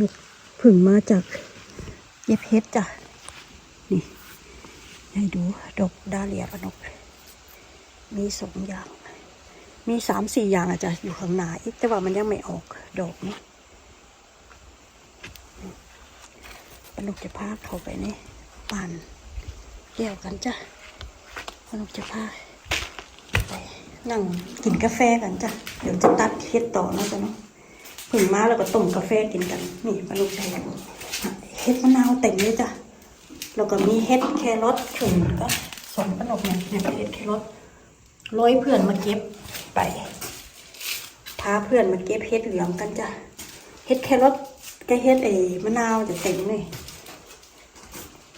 นุกผึ่งมาจากเย็บเพชรจ้ะ นี่ ให้ดูดอกดาเลียปนก มีสองอย่าง มีสามสี่อย่างอาจจะอยู่ข้างหน้าอีกแต่ว่ามันยังไม่ออกดอกเนาะปนกจะพาเข้าไปในปั่นแก้วกันจ้ะปนกจะพาไปนั่งกินกาแฟกันจ้ะ เดี๋ยวจะตัดเฮ็ดต่อเนาะจ้ะเนาะ ผึ่งมาแล้วก็ต้มกาแฟกินกัน นี่ปนกใช้เฮ็ดมะนาวเต็มเลยจ้ะแล้วก็มีเฮ็ดแครอทถึงก็สองขนมเนี่ยเนี่ยเฮ็ดแครอทร้อยเพื่อนมาเก็บไปพาเพื่อนมาเก็บเฮ็ดเหลืองกันจ้ะเฮ็ดแครอทก็เฮ็ดไอ้มะนาวจะเต็มเลย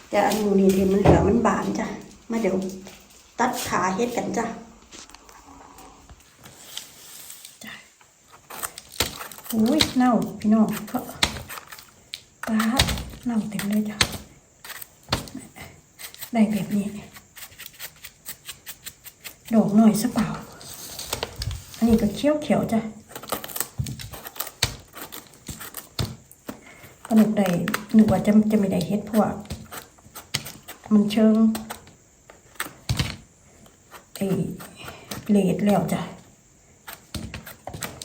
แต่อันนูนี่ที่มันเหลือมันบานจ้ะมาเดี๋ยวตัดขาเฮ็ดกันจ้ะ อุ้ยเน่าพี่น้องก็ปลาเน่าเต็มเลยจ้ะได้แบบนี้ดอกหน่อยสักเปล่า อันนี้ก็เขียวเขียวจ้ะปนุกได้นึกว่าจะจะไม่ได้เฮ็ดพว่ามันเชิงไอ้เลดแล้วจ้ะ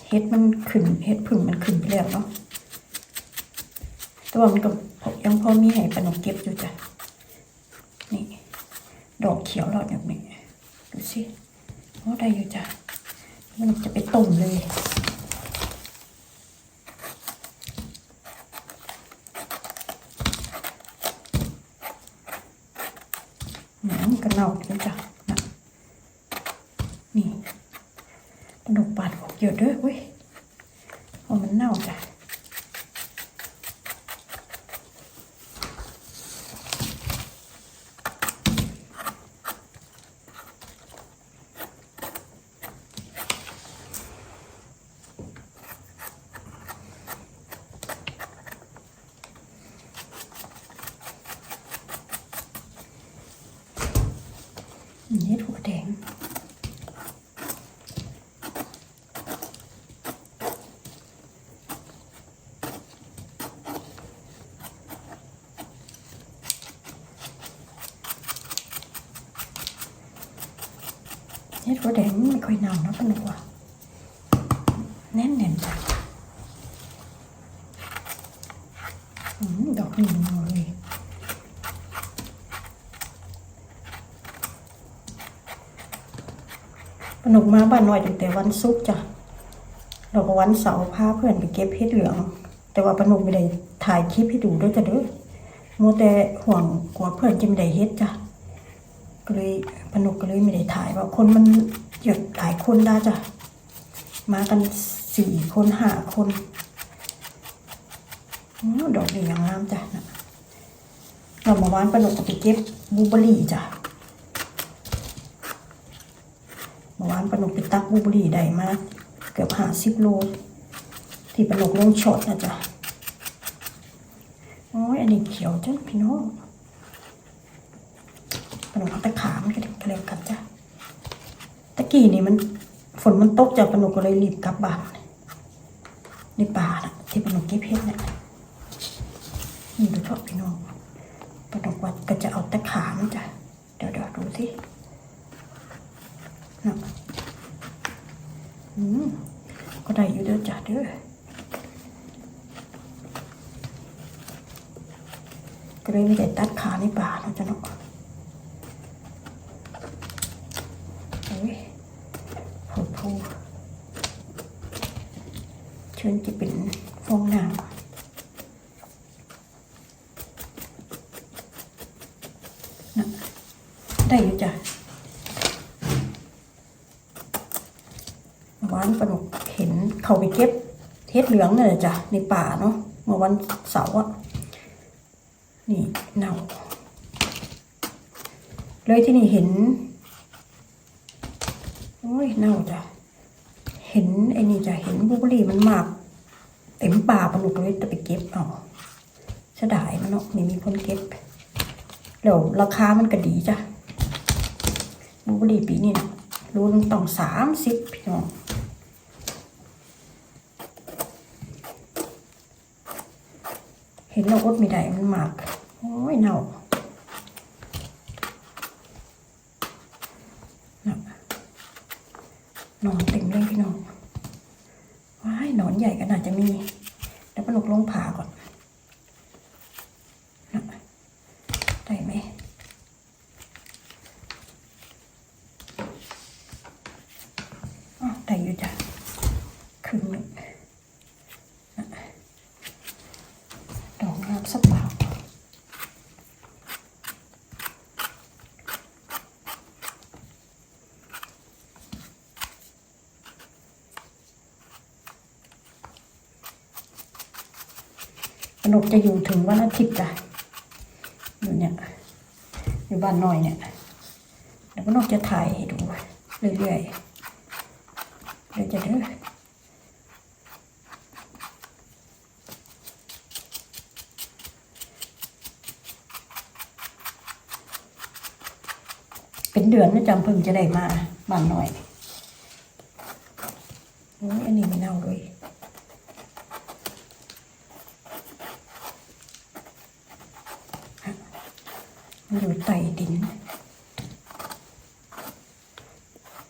เฮ็ดมันขึ้นเฮ็ดผึ่งมันขึ้นไปแล้วเนาะแต่ว่ามันก็ยังพอมีให้ปนกเก็บอยู่จ้ะนี่ ดอกเขียวหลอดแบบนี้ดูสิโอ้ได้อยู่จ้ะมันจะไปต้มเลยหนังกระเนาเลยจ้ะนะนี่กระดูกปาดออกเยอะเด้วยเว้ยเพราะมันเน่าจ้ะ นี่ถั่วแดง นี่ถั่วแดงไม่ค่อยเน่านะปะหนูว่าแน่นๆจ้ะอืมดอกนี่มันเลยปนุกมาบ้านน้อยตั้งแต่วันศุกร์จ้ะเราก็วันเสาร์พาเพื่อนไปเก็บเห็ดเหลือง แต่ว่าปนุกไม่ได้ถ่ายคลิปให้ดูด้วยจ้ะเด้อมัวแต่ห่วงกลัวเพื่อนจะไม่ได้เฮ็ดจ้ะ ก็เลยปนุกก็เลยไม่ได้ถ่ายว่าคนมันเยอะหลายคนได้จ้ะมากันสี่คนห้าคนอ๋อดอกดีอย่างงามจ้ะนะเราเมาวานปนุกก็ไปเก็บบูเบอรี่จ้ะเมื่อวานปนกไปตักบูเบอรี่ได้มาเกือบห้าสิบโลที่ปนกลงช็อตนะจ๊ะโอ้ยอันนี้เขียวจังพี่น้อง นกเอาตะขามนก็เกลียกันจ้ะตะกี้นี่มัน ฝนมันตกจากปนกก็เลยรีบกลับบ้านในป่านะที่ปนกเก็บเพชรเนี่ยนี่ดูชอบพี่น้องปนกว่าก็จะเอาตะขามจ้ะเดี๋ยวเดี๋ยวดูสินะอืมก็ได้อยู่เด้อจ้ะเด้อก็เลยไม่ได้ตัดขาในป่าเนาะจ้ะเนาะโอ้ยโหดพู เชิญจะเป็นฟองน้ำนะได้อยู่จ้ะวานปนุกเห็นเขาไปเก็บเฮ็ดเหลืองเนี่ยจ้ะในป่าเนาะเมื่อวันเสาร์อะนี่เน่าเลยที่นี่เห็น โอ้ยเน่าจ้ะ เห็นไอ้นี่จ้ะเห็นบลูเบอร์รี่มันหมากเต็มป่าปนุกเลยจะไปเก็บเอาเสียดายมันเนาะไม่มีคนเก็บแล้วราคามันก็ดีจ้ะบลูเบอร์รี่ปีนี้นะรูนึงต้องสามสิบพี่น้องเห็นเราอดไม่ได้มันหมากโอ้ยเน่าน่ะนอนเต็มเลยพี่น้องว้ายหนอนใหญ่ก็ นี่เดี๋ยวปลุกลงผาก่อนนะได้ไหมอ้าวได้อยู่จ้ะครึ่งหนึ่งดอกงามสักเปล่า ขนกจะอยู่ถึงวันอาทิตย์จ้ะอยู่เนี่ย อยู่บ้านน้อยเนี่ยเดี๋ยวนกจะถ่ายให้ดูเรื่อยๆเดี๋ยวจะเด้อเป็นเดือนนะจำเพิ่งจะได้มาบ้านหน่อยโอ้ยอันนี้ไม่เน่าเลยมัน อยู่ใต้ดิน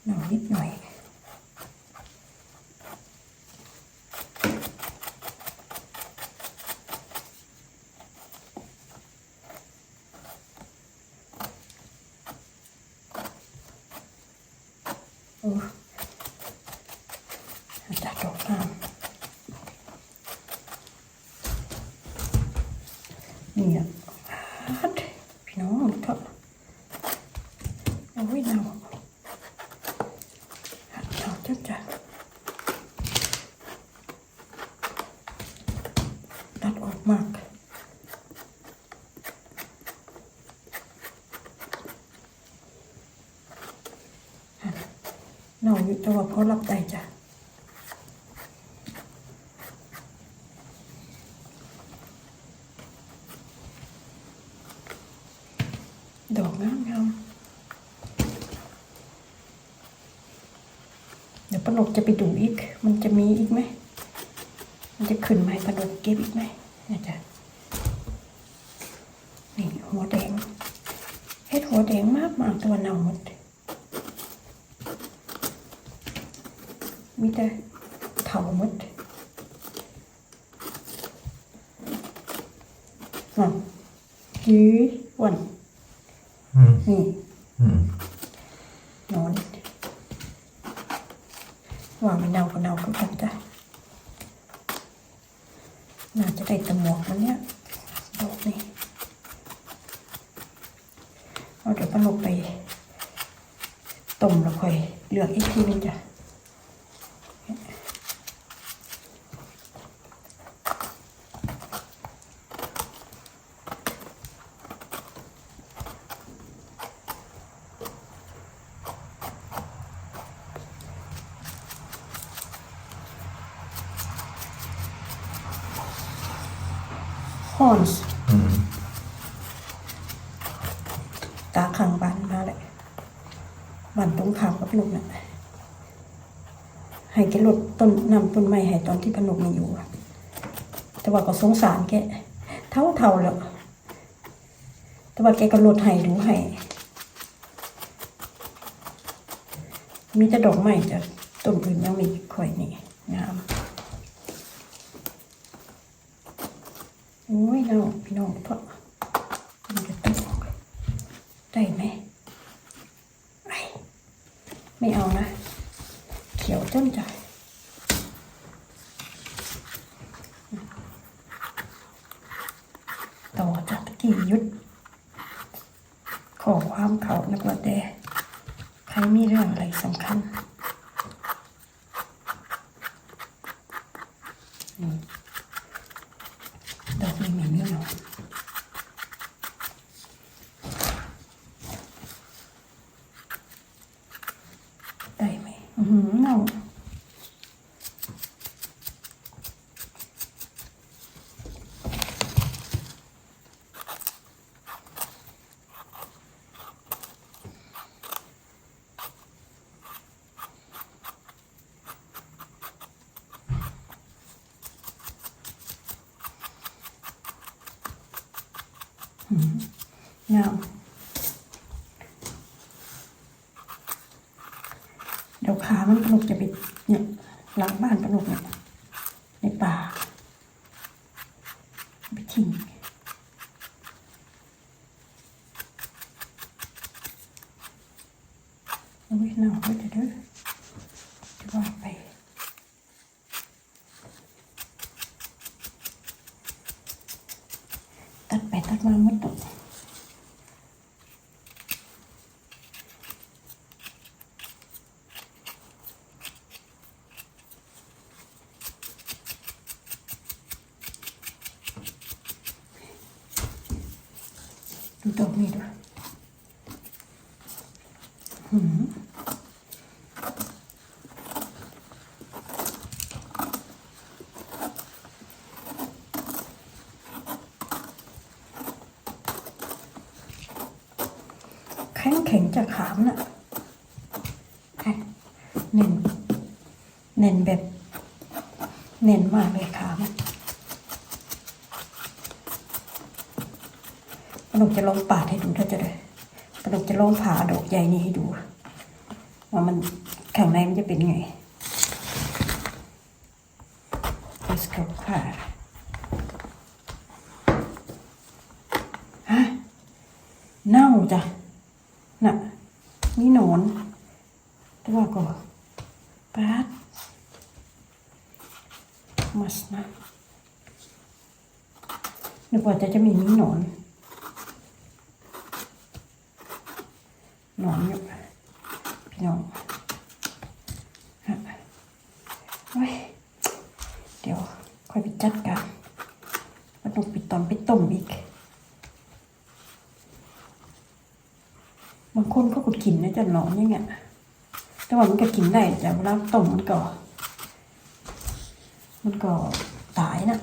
เน่านิดหน่อยโอ้จัดดอกงามนี่อะฮัดพี่น้องก็โอ้ยเนาฮัดเอาจ้ะจ้ะตัดออกมากเนา อยู่แต่ว่าพอรับได้จ้ะดอกงามงามเดี๋ยวปนกจะไปดูอีก มันจะมีอีกไหม มันจะขึ้นไหมปนกเก็บอีกไหมนี่ยจ้ะนี่หัวแดงเฮ็ดหัวแดงมากมากตัวเน่าหมด มีแต่เถาหมดอะยื้ออ้วัน Mm. นี่ Mm. นอนว่ามันเน่าก็เน่าคือกันจ้ะน่าจะได้แตะหมวกมันเนี้ยดอกนี่เอาเดี๋ยวปนกไปต้มแล้วค่อยเลือกอีกทีนึงจ้ะ ฮอนส์ Mm. ตาขังบ้านมาเลย บ้านตรงข้ามกับลูกน่ะให้แกลดต้นนำต้นไม้ให้ตอนที่พนุกมาอยู่แต่ว่าก็สงสารแกเท่าเท่าๆแล้ว แต่ว่าแกก็ลดให้ดูให้มีแต่ดอกไม้จ้ะต้นอื่นยังมีค่อยนี่งามโอ้ยน้องพี่น้องเพราะมันจะต้องได้ไหม ไม่เอานะ เขียวจนจ่อยต่อจากตะกี้ยุด ขอความเขานักว่าแต่ใครมีเรื่องอะไรสำคัญอืมดอกนี้ไม่มีหรอกได้ไหมอือหือเน่า หืมงามเดี๋ยวขามันกระหนกจะไปเนี่ยหลังบ้านกระหนกเนี่ยในป่าไปทิ้งโอ้ยหนาวก็จะเด้อจะว่าไป ตัดไปตัดมาหมดตกดูดอกนี้ด้วยหืม แข็งแข็งจากขามน่ะเน่นเน่นแบบ เน่นมากเลยขามปนุกจะลองปาดให้ดูถ้าจะได้ปนุกจะลองผ่าดอกใหญ่นี้ให้ดู ว่ามันข้างในมันจะเป็นไง Let's go ค่ะฮะเน่าจ้ะ น่ะนี่หนอนแต่ว่าก็ปาด มัสนะนึกว่าจะจะมีนี่หนอนหนอนอยู่พี่น้องฮะโอ้ยเดี๋ยวค่อยไปจัดการมันต้องปิดตอนไปต้มอีก บางคนก็กดกินนะจะหนอนอย่างเงี้ยแต่ว่ามันก็กินได้แต่เวลาต้มมันก็ มันก็ตายนะ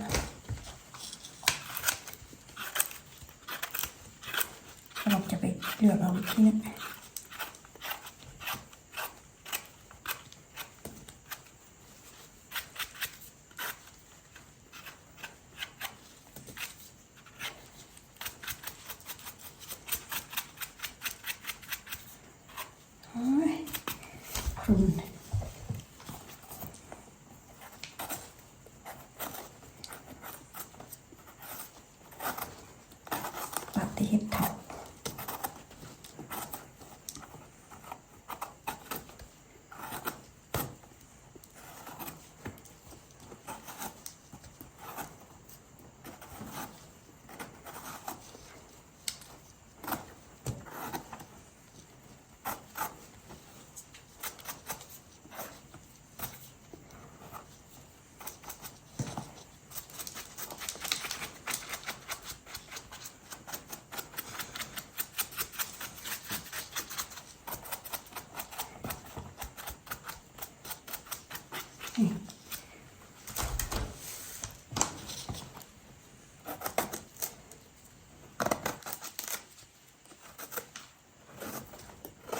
เราจะไปเลือกเอาที่นั่นอ้ยพรุนปฏิเห็ดเถา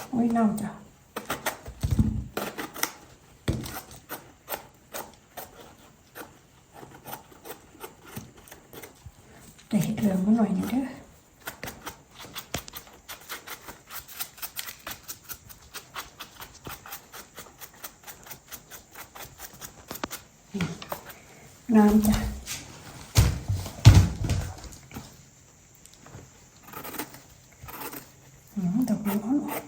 โอ้ยเน่าจ้ะแต่เห็ดเหลืองมาหน่อยหนึงเด้อนี่น้ำจ้ะ อืมดอกนี้อ่อน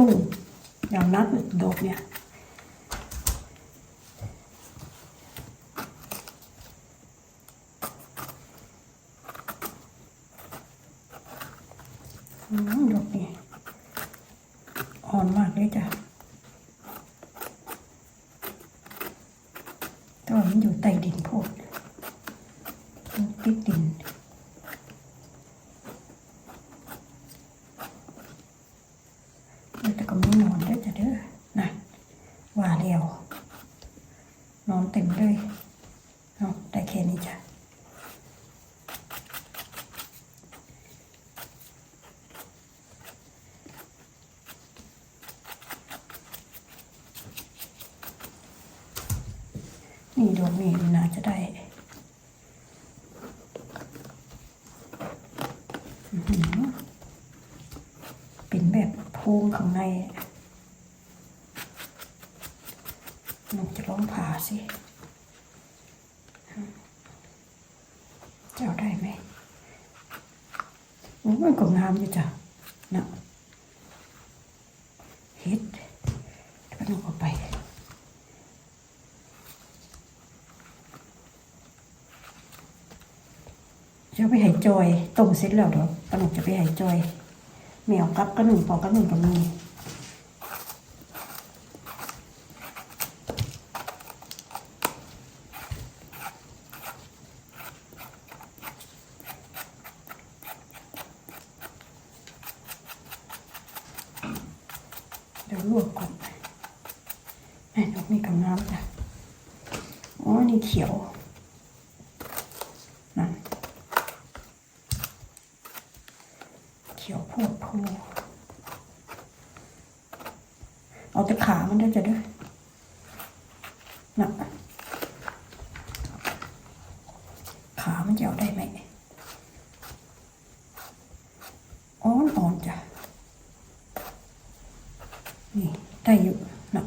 ทุ่งอย่างนัดดอกเนี่ยอืมดอกนี้ อ่อนมากเลยจ้ะแต่ว่ามันอยู่ใต้ดินโพดมันติดดิน แต่ก็ไม่นอนด้วยจ้ะเด้อนะว่าเดียวนอนเต็มเลยเอาได้แค่นี้จ้ะ นี่ดอกนี้น่าจะได้อื้อหือเป็นแบบโพรงข้างในมันจะล องผ่าสิ เจะเอาได้ไหมมันก็งามอยู่จ้ะนะเฮ็ดก็ต้องไปจะไปให้จอยต้มเสร็จแล้วเดี๋ยวปนุกจะไปให้จอยแมวกับกระหนึ่งปอกระหนึ่งกับมี ดี๋ยวลวกก่อนแม่นกมีกับน้ำจ้ะอ๋อนี่เขียวนั่นเขียวพดโพเอาแต่ขามันได้จะได้วยนะขามันจะเอาได้ไหมอ่อนอ่อนจ้ะ นี่ ได้อยู่นะ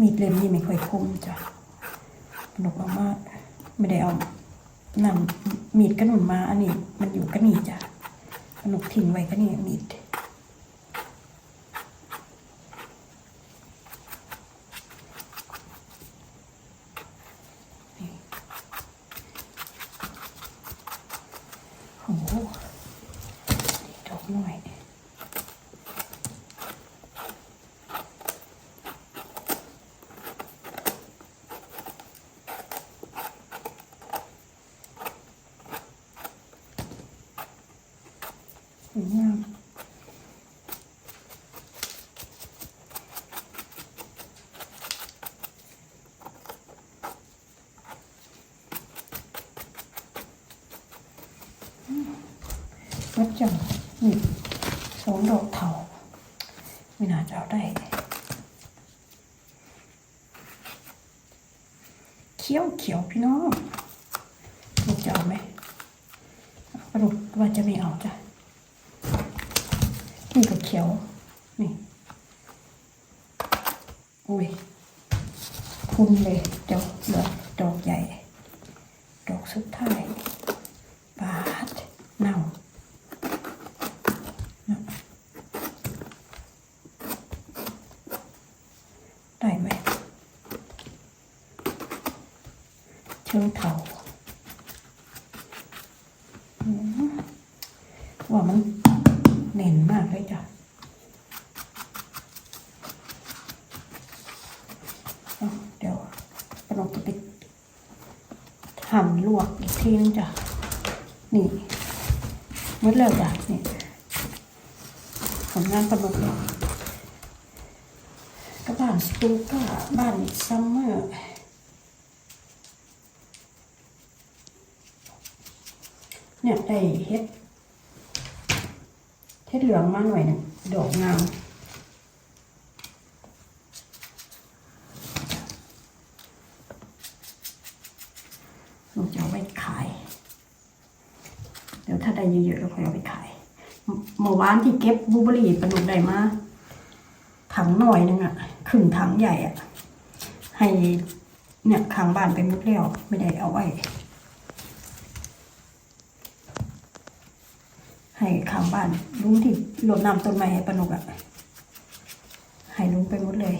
มีดเล่มนี้ไม่ค่อยคมจ้ะหนกเอามากไม่ได้เอานำมีดกระหนุนมาอันนี้ มันอยู่กระหนี่จ้ะหนกทิ้งไว้กระหนี่มีดนี่โอ้โหนี่ดอกหน่อย ส วยงามวัดจังนี่สองดอกเถาไม่น่าจะเอาได้ เขียวเขียวพี่น้องลูกจะเอาไหมปลุกว่าจะไม่เอาจ้ะ ขียว นี่อุ้ยคุณเลยเดี๋ยวเหลือดอกใหญ่ ดอกสุดท้ายบาดเน่าน่ะได้ไหมเชิงเถาอืมว่ามันเน่นมากเลยจ้ะเอาเดี๋ยวเราจะไป หั่นลวกอีกทีนึงจ้ะ นี่มดแล้วจ้ะนี่ผลงานประนุกแล้วก็บ้านสตูก้าบ้านซัมเมอร์เนี่ยได้เฮ็ดเฮ็ดเหลืองมาหน่อยหนึงดอกงาม เราจะเอาไว้ขาย เดี๋ยวถ้าได้เยอะๆเราค่อยเอาไปขายเมื่อวานที่เก็บบลูเบอรี่ปนุกได้มาถังหน่อยนึงอะครึ่งถังใหญ่อะให้เนี่ยข้างบ้านไปมุดแล้วไม่ได้เอาไว้ให้ข้างบ้านลุงที่รดน้ำต้นไม้ให้ปนุกอะให้ลุงไปหมดเลย